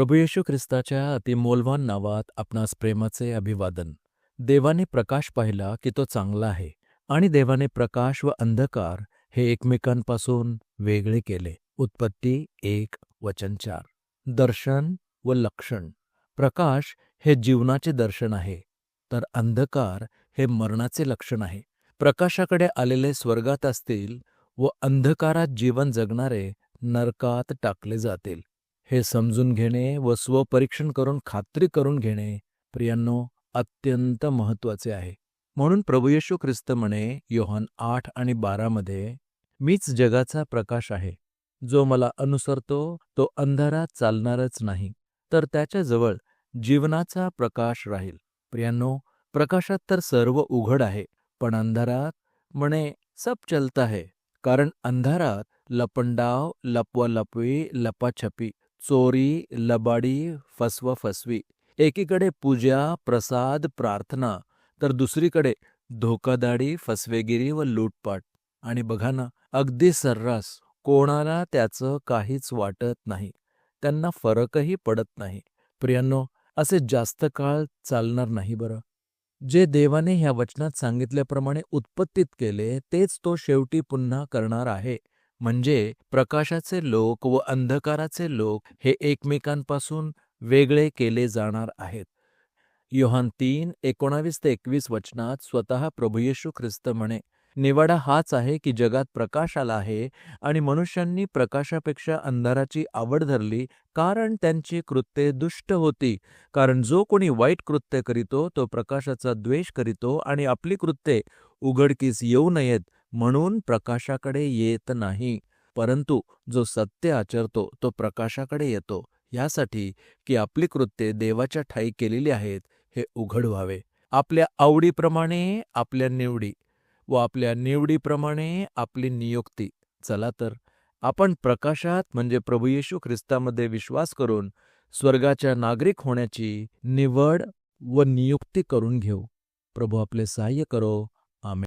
प्रभू येशू ख्रिस्ताच्या अतिमोलवान नावात आपणास प्रेमाचे अभिवादन. देवाने प्रकाश पाहिला की तो चांगला आहे आणि देवाने प्रकाश व अंधकार हे एकमेकांपासून वेगळे केले. उत्पत्ती एक वचन चार. दर्शन व लक्षण. प्रकाश हे जीवनाचे दर्शन आहे तर अंधकार हे मरणाचे लक्षण आहे. प्रकाशाकडे आलेले स्वर्गात असतील व अंधकारात जीवन जगणारे नरकात टाकले जातील. हे समजून घेणे व स्वपरीक्षण करून खात्री करून घेणे प्रियांनो अत्यंत महत्त्वाचे आहे. म्हणून प्रभू येशू ख्रिस्त म्हणे योहान आठ आणि बारामध्ये मीच जगाचा प्रकाश आहे. जो मला अनुसरतो तो अंधारात चालणारच नाही. तर त्याच्याजवळ जीवनाचा प्रकाश राहील. प्रियांनो प्रकाशात तर सर्व उघड आहे पण अंधारात म्हणे सब चलता है. कारण अंधारात लपंडाव लपवालपवी लपाछपी चोरी लबाडी फसवाफसवी एकीकडे पूजा प्रसाद प्रार्थना तर दुसरीकडे धोकादाडी फसवेगिरी व लूटपाट. आणि बघा ना अगदी सर्रास कोणाला त्याचं काहीच वाटत नाही. त्यांना फरकही पडत नाही. प्रियांनो असे जास्त काळ चालणार नाही बरं. जे देवाने ह्या वचनात सांगितल्याप्रमाणे उत्पत्तीत केले तेच तो शेवटी पुन्हा करणार आहे. म्हणजे प्रकाशाचे लोक व अंधकाराचे लोक हे एकमेकांपासून वेगळे केले जाणार आहेत. योहान तीन एकोणावीस ते एकवीस वचनात स्वतः प्रभू येशू ख्रिस्त म्हणे निवाडा हाच आहे की जगात प्रकाश आला आहे आणि मनुष्यांनी प्रकाशापेक्षा अंधाराची आवड धरली कारण त्यांची कृत्ये दुष्ट होती. कारण जो कोणी वाईट कृत्य करीतो तो प्रकाशाचा द्वेष करीतो आणि आपली कृत्ये उघडकीस येऊ नयेत. म्हणून प्रकाशाकडे येत नाही परंतु जो सत्य आचरतो तो प्रकाशाकडे येतो. यासाठी की आपली कृत्ये देवाच्या ठाई केलेली आहेत हे उघड व्हावे आपल्या आवडीप्रमाणे आपल्या निवडी व आपल्या निवडीप्रमाणे आपली नियुक्ती. चला तर आपण प्रकाशात म्हणजे प्रभू येशू ख्रिस्तामध्ये विश्वास करून स्वर्गाच्या नागरिक होण्याची निवड व नियुक्ती करून घेऊ. प्रभू आपले सहाय्य करो.